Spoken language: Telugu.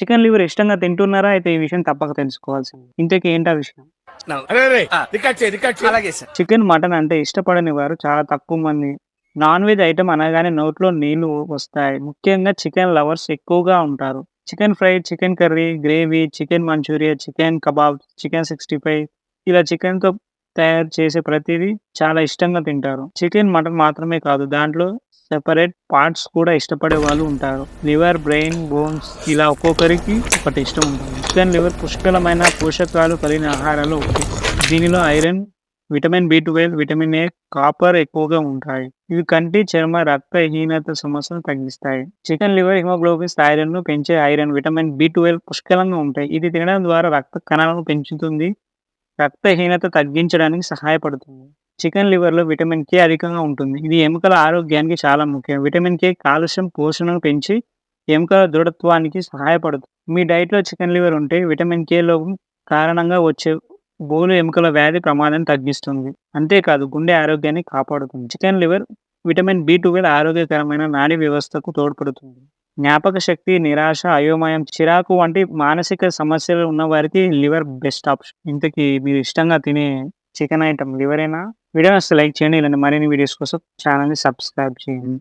చికెన్ లివర్ ఇష్టంగా తింటున్నారా? అయితే ఈ విషయం తప్పక తెలుసుకోవాల్సింది ఇంతకీ ఏంటా విషయం? చికెన్ మటన్ అంటే ఇష్టపడని వారు చాలా తక్కువ మంది. నాన్ వెజ్ ఐటమ్ అనగానే నోట్లో నీళ్ళు వస్తాయి. ముఖ్యంగా చికెన్ లవర్స్ ఎక్కువగా ఉంటారు. Chicken fry chicken curry gravy chicken manchuria chicken kebab chicken sixty five ఇలా చికెన్తో తయారు చేసే ప్రతిదీ చాలా ఇష్టంగా తింటారు. చికెన్ మటన్ మాత్రమే కాదు దాంట్లో సెపరేట్ పార్ట్స్ కూడా ఇష్టపడే వాళ్ళు ఉంటారు. లివర్ బ్రెయిన్ బోన్స్ ఇలా ఒక్కొక్కరికి ఒకటి ఇష్టం ఉంటుంది. చికెన్ లివర్ పుష్కలమైన పోషకాలు కలిగిన ఆహారాలు ఒకటి. దీనిలో iron vitamin B twelve vitamin A copper ఎక్కువగా ఉంటాయి. ఇవి కంటి చర్మ రక్తహీనత సమస్యను తగ్గిస్తాయి. చికెన్ లివర్ హిమోగ్లోబిస్ ఐరన్ను పెంచే ఐరన్ విటమిన్ బి ట్వెల్వ్ పుష్కలంగా ఉంటాయి. ఇది తినడం ద్వారా రక్త కణాలను పెంచుతుంది రక్తహీనత తగ్గించడానికి సహాయపడుతుంది. చికెన్ లివర్లో విటమిన్ కే అధికంగా ఉంటుంది. ఇది ఎముకల ఆరోగ్యానికి చాలా ముఖ్యం. విటమిన్ కే కాలుష్యం పోషణను పెంచి ఎముకల దృఢత్వానికి సహాయపడుతుంది. మీ డైట్లో చికెన్ లివర్ ఉంటే విటమిన్ కే లోపం కారణంగా వచ్చే బోలు ఎముకల వ్యాధి ప్రమాదాన్ని తగ్గిస్తుంది. అంతేకాదు గుండె ఆరోగ్యాన్ని కాపాడుతుంది. Chicken liver vitamin B twelve ఆరోగ్యకరమైన నాడీ వ్యవస్థకు తోడ్పడుతుంది. జ్ఞాపక శక్తి నిరాశ అయోమయం చిరాకు వంటి మానసిక సమస్యలు ఉన్న వారికి లివర్ బెస్ట్ ఆప్షన్. ఇంతకీ మీరు ఇష్టంగా తినే చికెన్ ఐటమ్ లివరేనా? వీడియో వస్తే లైక్ చేయండి. ఇలాంటి మరిన్ని వీడియోస్ కోసం ఛానల్ని సబ్స్క్రైబ్ చేయండి.